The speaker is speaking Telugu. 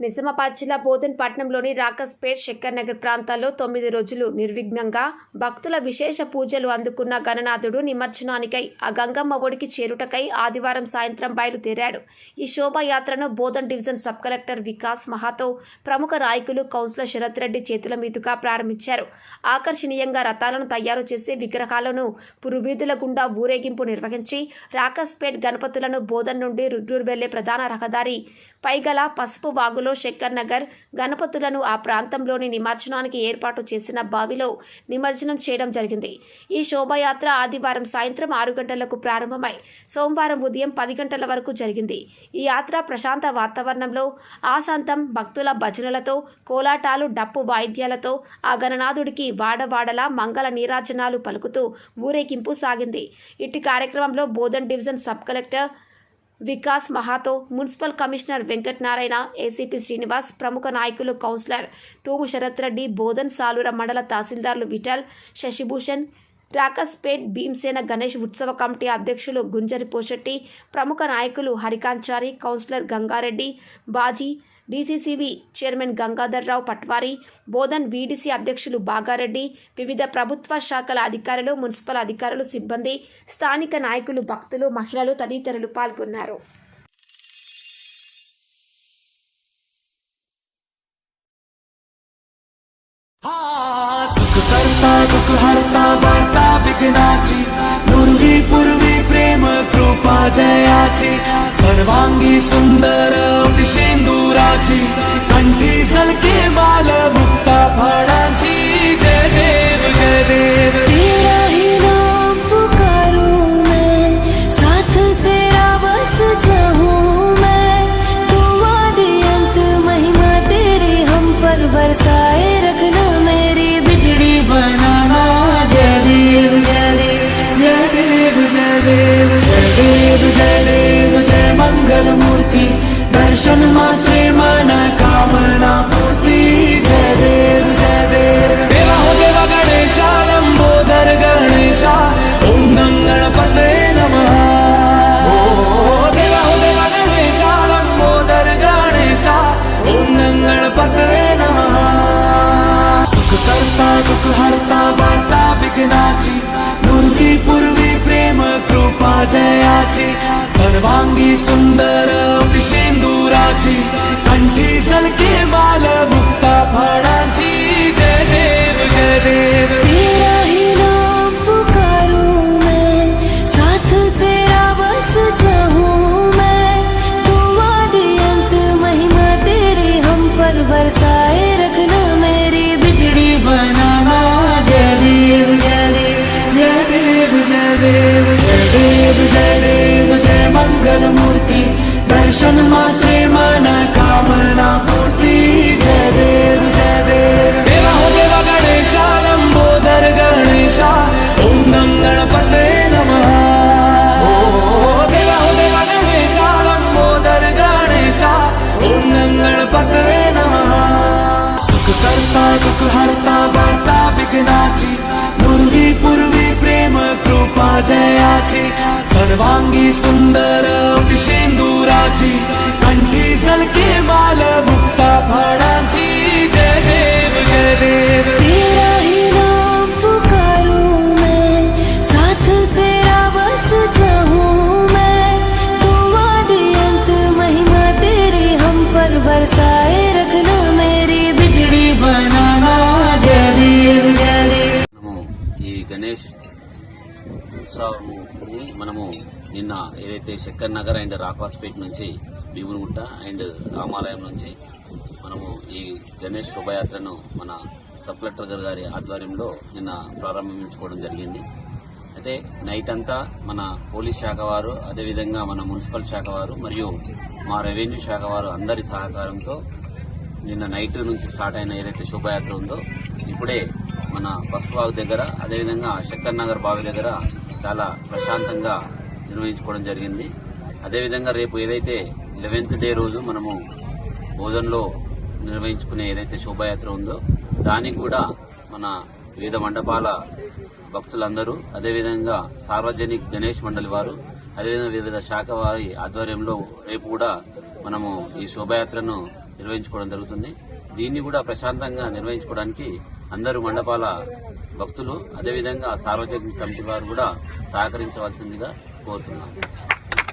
నిజామాబాద్ జిల్లా బోధన్ రాకస్పేట్ శక్కర్ నగర్ ప్రాంతాల్లో తొమ్మిది రోజులు నిర్విఘ్నంగా భక్తుల విశేష పూజలు అందుకున్న గణనాథుడు నిమజ్జనానికై ఆ గంగమ్మ ఒడికి చేరుటకై ఆదివారం సాయంత్రం బయలుదేరాడు. ఈ శోభాయాత్రను Bodhan division sub collector Vikas Mahato ప్రముఖ నాయకులు కౌన్సిలర్ శరత్ రెడ్డి చేతుల మీదుగా ప్రారంభించారు. ఆకర్షణీయంగా రథాలను తయారు చేసి విగ్రహాలను పురువీధుల గుండా ఊరేగింపు నిర్వహించి రాకస్పేట్ గణపతులను బోధన్ నుండి రుద్రూర్ వెళ్ళే ప్రధాన రహదారి పైగల పసుపు వాగులు శక్కర్ నగర్ గణపతులను ఆ ప్రాంతంలోని నిమజ్జనానికి ఏర్పాటు చేసిన బావిలో నిమజ్జనం చేయడం జరిగింది. ఈ శోభాయాత్ర ఆదివారం సాయంత్రం ఆరు గంటలకు ప్రారంభమై సోమవారం ఉదయం పది గంటల వరకు జరిగింది. ఈ యాత్ర ప్రశాంత వాతావరణంలో ఆశాంతం భక్తుల భజనలతో కోలాటాలు డప్పు వాయిద్యాలతో ఆ గణనాథుడికి వాడవాడలా మంగళ నీరాజనాలు పలుకుతూ ఊరేగింపు సాగింది. ఇట్టి కార్యక్రమంలో Bodhan division sub collector Vikas Mahato municipal commissioner Venkat Narayana ACP Srinivas ప్రముఖ నాయకులు కౌన్సిలర్ తూము శరత్ రెడ్డి బోధన్ సాలూర మండల తహసీల్దార్లు విఠల్ శశిభూషణ్ రాకస్పేట్ భీమసేన గణేష్ ఉత్సవ కమిటీ అధ్యక్షులు గుంజరి పోషెట్టి ప్రముఖ నాయకులు Harikanchari councillor Gangareddy Baji DCCB chairman Gangadhar Rao Patwari Bodhan VDC అధ్యక్షులు బాగారెడ్డి వివిధ ప్రభుత్వ శాఖల అధికారులు మున్సిపల్ అధికారులు సిబ్బంది స్థానిక నాయకులు భక్తులు మహిళలు తదితరులు పాల్గొన్నారు सुख करता दुःख हरता वार्ता विघ्नाची पूर्वी पूर्वी प्रेम कृपा जयाची सर्वांगी सुंदर शेंदुराची कंठी सलके माल मुक्ता फळाची जय मंगल मूर्ति, दर्शन मात्रे मन कामना पूर्ति। जय देव जय देव। देवा हो देवा गणेशा, लंबोदर गणेशा, ओम गंगणपते नमः। गणेशा, लंबोदर गणेशा, ओम नमः। सुख करता, दुःख हरता, वार्ता, विघ्नाची, पूर्वी पूर्वी प्रेम, कृपा जयाची। सर्वांगी सुंदर शेंदुराची कंठी सलके माल मुक्ता फळांची जय देव जय देव। बस अंत महिमा तेरी हम पर बरसाए पूर्वी प्रेम कृपा जयाची सर्वांगी सुंदर शेंदुराची कंठी सलके माल मुक्ता फळाची. जय देव जय देव. గణేష్ ఉత్సవంని మనము నిన్న ఏదైతే శక్కర్ నగర్ అండ్ రాకాస్పేట్ నుంచి భీమునిగుట్ట అండ్ రామాలయం నుంచి మనము ఈ గణేష్ శోభయాత్రను మన సబ్ కలెక్టర్ గారి ఆధ్వర్యంలో నిన్న ప్రారంభించుకోవడం జరిగింది. అయితే నైట్ అంతా మన పోలీస్ శాఖ వారు అదేవిధంగా మన మున్సిపల్ శాఖ వారు మరియు మా రెవెన్యూ శాఖ వారు అందరి సహకారంతో నిన్న నైట్ నుంచి స్టార్ట్ అయిన ఏదైతే శోభయాత్ర ఉందో ఇప్పుడే మన పసుపుబాగు దగ్గర అదేవిధంగా శంకర్ నగర్ బావి దగ్గర చాలా ప్రశాంతంగా నిర్వహించుకోవడం జరిగింది. అదేవిధంగా రేపు ఏదైతే లెవెన్త్ డే రోజు మనము బోధనలో నిర్వహించుకునే ఏదైతే శోభాయాత్ర ఉందో దానికి కూడా మన వివిధ మండపాల భక్తులందరూ అదేవిధంగా సార్వజనిక్ గణేష్ మండలి వారు అదేవిధంగా వివిధ శాఖ వారి ఆధ్వర్యంలో రేపు కూడా మనము ఈ శోభాయాత్రను నిర్వహించుకోవడం జరుగుతుంది. దీన్ని కూడా ప్రశాంతంగా నిర్వహించుకోవడానికి అందరూ మండపాల భక్తులు అదేవిధంగా సార్వజనిక కమిటీ వారు కూడా సహకరించవలసిందిగా కోరుతున్నాను